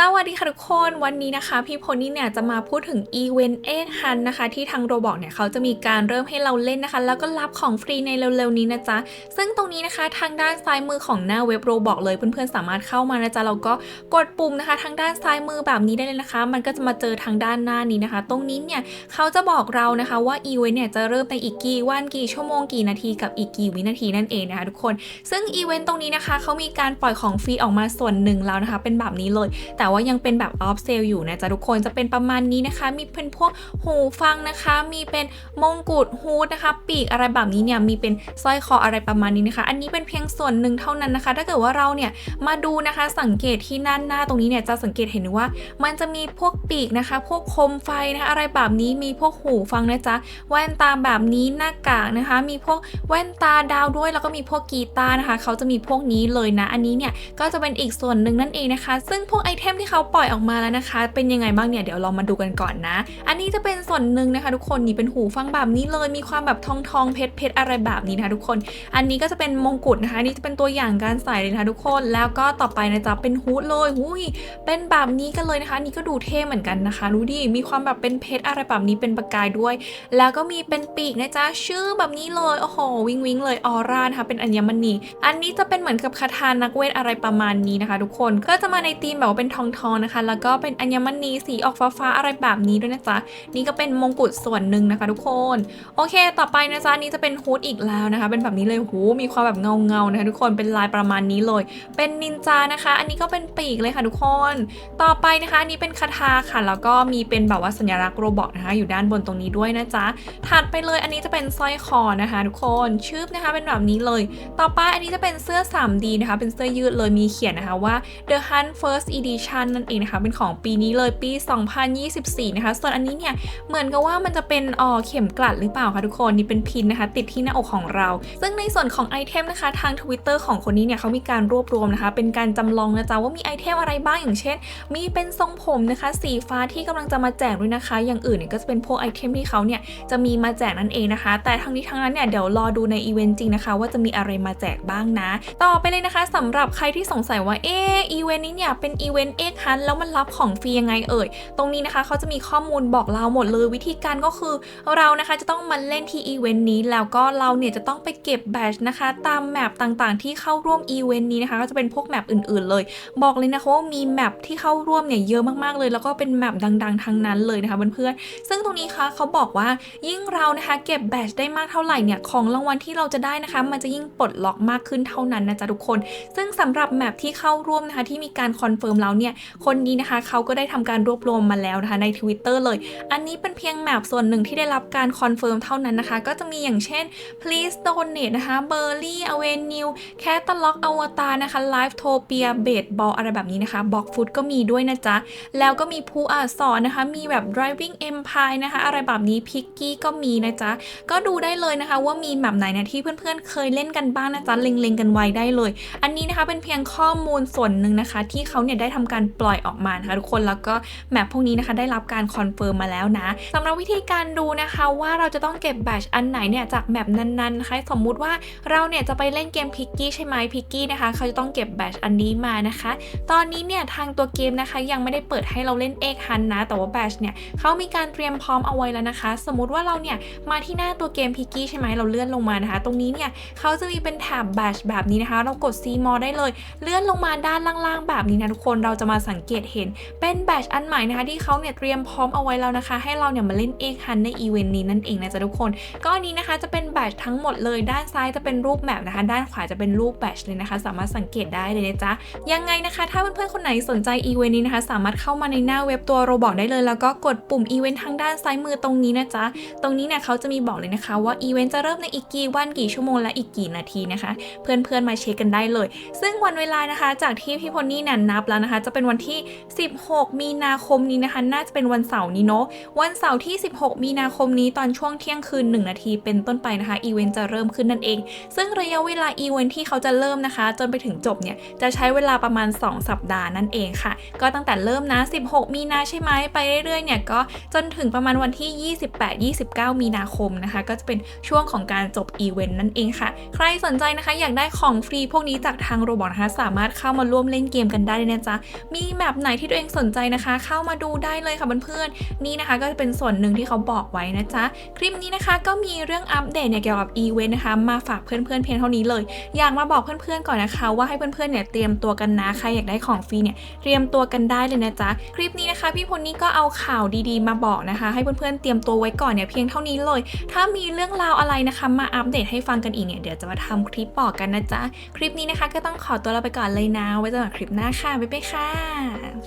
สวัสดีค่ะทุกคนวันนี้นะคะพี่โพนี่เนี่ยจะมาพูดถึงอีเวนต์เอ็กฮันนะคะ ที่ทางโรบอกเนี่ยเขาจะมีการเริ่มให้เราเล่นนะคะ แล้วก็รับของฟรีในเร็วๆนี้นะจ๊ะ ซึ่งตรงนี้นะคะทางด้านซ้ายมือของหน้าเว็บโรบอกเลยเพื่อนๆสามารถเข้ามานะจ๊ะแล้วก็กดปุ่มนะคะ ทางด้านซ้ายมือแบบนี้ได้เลยนะคะ มันก็จะมาเจอทางด้านหน้านี้นะคะ ตรงนี้เนี่ยเขาจะบอกเรานะคะว่าอีเวนต์เนี่ยจะเริ่มในอีกกี่วันกี่ชั่วโมงกี่นาทีกับอีกกี่วินาทีนั่นเองนะคะทุกคน ซึ่งอีเวนต์ตรงนี้นะคะเขามีการปล่อยของฟรีออกมาส่วนหนึ่งแล้วนะคะ เป็นแบบนี้เลยแต่ว่ายังเป็นแบบออฟเซลอยู่นะจ๊ะทุกคนจะเป็นประมาณนี้นะคะ มีเป็นพวกหูฟังนะคะ มีเป็นมงกุฎฮูดนะคะ ปีกอะไรแบบนี้เนี่ยมีเป็นสร้อยคออะไรประมาณนี้นะคะ อันนี้เป็นเพียงส่วนหนึ่งเท่านั้นนะคะ ถ้าเกิดว่าเราเนี่ยมาดูนะคะสังเกตที่หน้าหน้าตรงนี้เนี่ยจะสังเกตเห็นว่า มันจะมีพวกปีกนะคะ พวกโคมไฟนะคะอะไรแบบนี้มีพวกหูฟังนะจ๊ะแว่นตาแบบนี้หน้ากากนะคะ มีพวกแว่นตาดาวด้วย แล้วก็มีพวกกีตาร์นะคะ เขาจะมีพวกนี้เลยนะ อันนี้เนี่ยก็จะเป็นอีกส่วนหนึ่งนั่นเองนะคะ ซึ่งพวกไอเทมที่เขาปล่อยออกมาแล้วนะคะ เป็นยังไงบ้างเนี่ยเดี๋ยวเรามาดูกันก่อนนะ อันนี้จะเป็นส่วนหนึ่งนะคะ ทุกคนนี่เป็นหูฟังแบบนี้เลยมีความแบบทองทองเพชรเพชรอะไรแบบนี้นะคะทุกคน อันนี้ก็จะเป็นมงกุฎนะคะนี่จะเป็นตัวอย่างการใส่เลยนะคะทุกคนแล้วก็ต่อไปนะจ๊ะเป็นฮูดเลยหุยเป็นแบบนี้กันเลยนะคะนนี่ก็ดูเท่เหมือนกันนะคะดูดิมีความแบบเป็นเพชรอะไรแบบนี้เป็นประกายด้วย แล้วก็มีเป็นปีกนะจ๊ะชื่อแบบนี้เลยโอ้โหวิงวิงเลยออร่านะคะเป็นอัญมณีอันนี้จะเป็นเหมือนกับคาถานักเวทอะไรประมาณนี้นะคะ ทุกคนก็จะมาในธีมแบบว่าเป็นทองทองนะคะ แล้วก็เป็นอัญมณีสีออกฟ้าๆอะไรแบบนี้ด้วยนะจ๊ะนี่ก็เป็นมงกุฎส่วนหนึ่งนะคะทุกคน โอเค ต่อไปนะจ๊ะนี่จะเป็นฮูดอีกแล้วนะคะ เป็นแบบนี้เลยหูมีความแบบเงาเงาๆนะคะทุกคนเป็นลายประมาณนี้เลย เป็นนินจานะคะ อันนี้ก็เป็นปีกเลยค่ะทุกคน ต่อไปนะคะอันนี้เป็นคาถาค่ะ แล้วก็มีเป็นแบบว่าสัญลักษณ์โรบอทนะคะ อยู่ด้านบนตรงนี้ด้วยนะจ๊ะถัดไปเลยอันนี้จะเป็นสร้อยคอนะคะ ทุกคนชืบนะคะเป็นแบบนี้เลย ต่อไปอันนี้จะเป็นเสื้อ 3D นะคะ เป็นเสื้อยืดเลยมีเขียนนะคะว่า The Hunt First Edition นั่นเองนะคะ เป็นของปีนี้เลยปี 2024 นะคะ ส่วนอันนี้เนี่ยเหมือนกับว่ามันจะเป็นออเข็มกลัดหรือเปล่าคะทุกคนนี่เป็นพินนะคะ ติดที่หน้าอกของเรา ซึ่งในส่วนของไอเทมนะคะ ทาง Twitter ของคนนี้เนี่ยเขามีการรวบรวมนะคะ เป็นการจำลองนะจ๊ะว่ามีไอเทมอะไรบ้างอย่างเช่น มีเป็นทรงผมนะคะ สีฟ้าที่กำลังจะมาแจกด้วยนะคะ อย่างอื่นเนี่ยก็จะเป็นพวกไอเทมที่เขาเนี่ยจะมีมาแจกนั่นเองนะคะ แต่ทั้งนี้ทั้งนั้นเนี่ยเดี๋ยวรอดูในอีเวนต์จริงนะคะ ว่าจะมีอะไรมาแจกบ้างนะ ต่อไปเลยนะคะสำหรับใครที่สงสัยว่าเอออีเวนต์นี้เนี่ยเป็นอีเวนต์เอกฮันแล้วมันรับของฟรียังไงเอ่ย ตรงนี้นะคะเขาจะมีข้อมูลบอกเราหมดเลยวิธีการก็คือเรานะคะจะต้องมาเล่นที่อีเวนต์นี้ แล้วก็เราเนี่ยจะต้องไปเก็บแบตนะคะตามแมปต่างๆ ที่เข้าร่วมอีเวนต์นี้นะคะก็จะเป็นพวกแมปอื่นๆเลย บอกเลยนะคะว่ามีแมปที่เข้าร่วมเนี่ยเยอะมากๆเลย แล้วก็เป็นแมปดังๆทั้งนั้นเลยนะคะเพื่อนๆซึ่งตรงนี้คะเขาบอกว่ายิ่งเรานะคะเก็บแบตได้มากเท่าไหร่เนี่ยของรางวัลที่เราจะได้นะคะ มันจะยิ่งปลดล็อกมากขึ้นเท่านั้นนะจ๊ะทุกคน ซึ่งสำหรับแมปที่เข้าร่วมนะคะที่มีการคอนเฟิร์มแล้วเนี่ยคนนี้นะคะเขาก็ได้ทำการรวบรวมมาแล้วนะคะใน Twitter เลย อันนี้เป็นเพียงแมปส่วนหนึ่งที่ได้รับการคอนเฟิร์มเท่านั้นนะคะ ก็จะมีอย่างเช่น please donate นะคะ Burley Avenue Catalog Avatar นะคะ Live Topia Baseball อะไรแบบนี้นะคะ Box Food ก็มีด้วยนะจ๊ะ แล้วก็มีผู้อาสอนนะคะ มีแบบ Driving Empire นะคะ อะไรแบบนี้ Picky ก็มีนะจ๊ะ ก็ดูได้เลยนะคะว่ามีแบบไหนนี่ยที่เพื่อนๆเคยเล่นกันบ้างนะจ๊ะเล็งๆกันไว้ได้เลย อันนี้นะคะเป็นเพียงข้อมูลส่วนหนึ่งนะคะ ที่เขาเนี่ยได้ทำการปล่อยออกมานะคะทุกคนแล้วก็แมปพวกนี้นะคะได้รับการคอนเฟิร์มมาแล้วนะสำหรับวิธีการดูนะคะว่าเราจะต้องเก็บแบตอันไหนเนี่ยจากแมปนั้นๆนะคะสมมุติว่าเราเนี่ยจะไปเล่นเกมพิกกี้ใช่ไหมพิกกี้นะคะเขาจะต้องเก็บแบตอันนี้มานะคะ ตอนนี้เนี่ยทางตัวเกมนะคะยังไม่ได้เปิดให้เราเล่นเอกฮันนะ แต่ว่าแบตเนี่ยเขามีการเตรียมพร้อมเอาไว้แล้วนะคะ สมมุติว่าเราเนี่ยมาที่หน้าตัวเกมพิกกี้ใช่ไหมเราเลื่อนลงมานะคะ ตรงนี้เนี่ยเขาจะมีเป็นแถบแบตแบบนี้นะคะ เรากด C มอได้เลย เลื่อนลงมาด้านล่างๆแบบนี้นะทุกคนเราจะมาสังเกตเห็นเป็นแบตอันใหม่นะคะที่เขาเนี่ยเตรียมพร้อมเอาไว้แล้วนะคะ ให้เราเนี่ยมาเล่นเอกฮันในอีเวนต์นี้นั่นเองนะจ๊ะทุกคนก็อันนี้นะคะจะเป็นแบตทั้งหมดเลยด้านซ้ายจะเป็นรูปแมปนะคะ ด้านขวาจะเป็นรูปแบตเลยนะคะ สามารถสังเกตได้เลยนะจ๊ะยังไงนะคะ ถ้าเพื่อนๆคนไหนสนใจอีเวนต์นี้นะคะ สามารถเข้ามาในหน้าเว็บตัวโรบอกได้เลย แล้วก็กดปุ่มอีเวนต์ทางด้านซ้ายมือตรงนี้นะจ๊ะตรงนี้เนี่ยเขาจะมีบอกเลยนะคะ ว่าอีเวนต์จะเริ่มในอีกกี่วันกี่ชั่วโมงและอีกกี่นาทีนะคะ เพื่อนๆมาเช็คกันได้เลย ซึ่งวันเวลานะคะ จากที่พี่พลนี่นี่ยนับแล้วนะคะจะเป็นวันที่ 16 มีนาคมนี้นะคะ น่าจะเป็นวันเสาร์นี้เนาะ วันเสาร์ที่ 16 มีนาคมนี้ตอนช่วงเที่ยงคืน 1 นาทีเป็นต้นไปนะคะ อีเวนต์จะเริ่มขึ้นนั่นเอง ซึ่งระยะเวลาอีเวนต์ที่เขาจะเริ่มนะคะ จนไปถึงจบเนี่ย จะใช้เวลาประมาณ 2 สัปดาห์นั่นเองค่ะ ก็ตั้งแต่เริ่มนะ 16 มีนาใช่ไหม ไปเรื่อยๆ เนี่ย ก็จนถึงประมาณวันที่ 28-29 มีนาคมนะคะ ก็จะเป็นช่วงของการจบอีเวนต์นั่นเองค่ะ ใครสนใจนะคะ อยากได้ของฟรีพวกนี้จากทางโรบอทนะคะ สามารถเข้ามาร่วมเล่นเกมกันได้เลยนะจ๊ะมีแมปไหนที่ตัวเองสนใจนะคะ เข้ามาดูได้เลยค่ะเพื่อนๆนี่นะคะ ก็จะเป็นส่วนหนึ่งที่เขาบอกไว้นะจ๊ะคลิปนี้นะคะ ก็มีเรื่องอัปเดตเนี่ยเกี่ยวกับอีเวนต์นะคะ มาฝากเพื่อนๆเพียงเท่านี้เลย อยากมาบอกเพื่อนๆก่อนนะคะ ว่าให้เพื่อนๆเนี่ยเตรียมตัวกันนะใครอยากได้ของฟรีเนี่ยเตรียมตัวกันได้เลยนะจ๊ะคลิปนี้นะคะพี่พลนี่ก็เอาข่าวดีๆ มาบอกนะคะ ให้เพื่อนๆเตรียมตัวไว้ก่อนเนี่ยเพียงเท่านี้เลย ถ้ามีเรื่องราวอะไรนะคะมาอัปเดตให้ฟังกันอีกเนี่ยเดี๋ยวจะมาทำคลิปบอกกันนะจ๊ะคลิปนี้นะคะก็ต้องขอตัวลาไปก่อนเลยนะไว้เจอกันคลิปหน้าค่ะบ๊ายบายค่ะ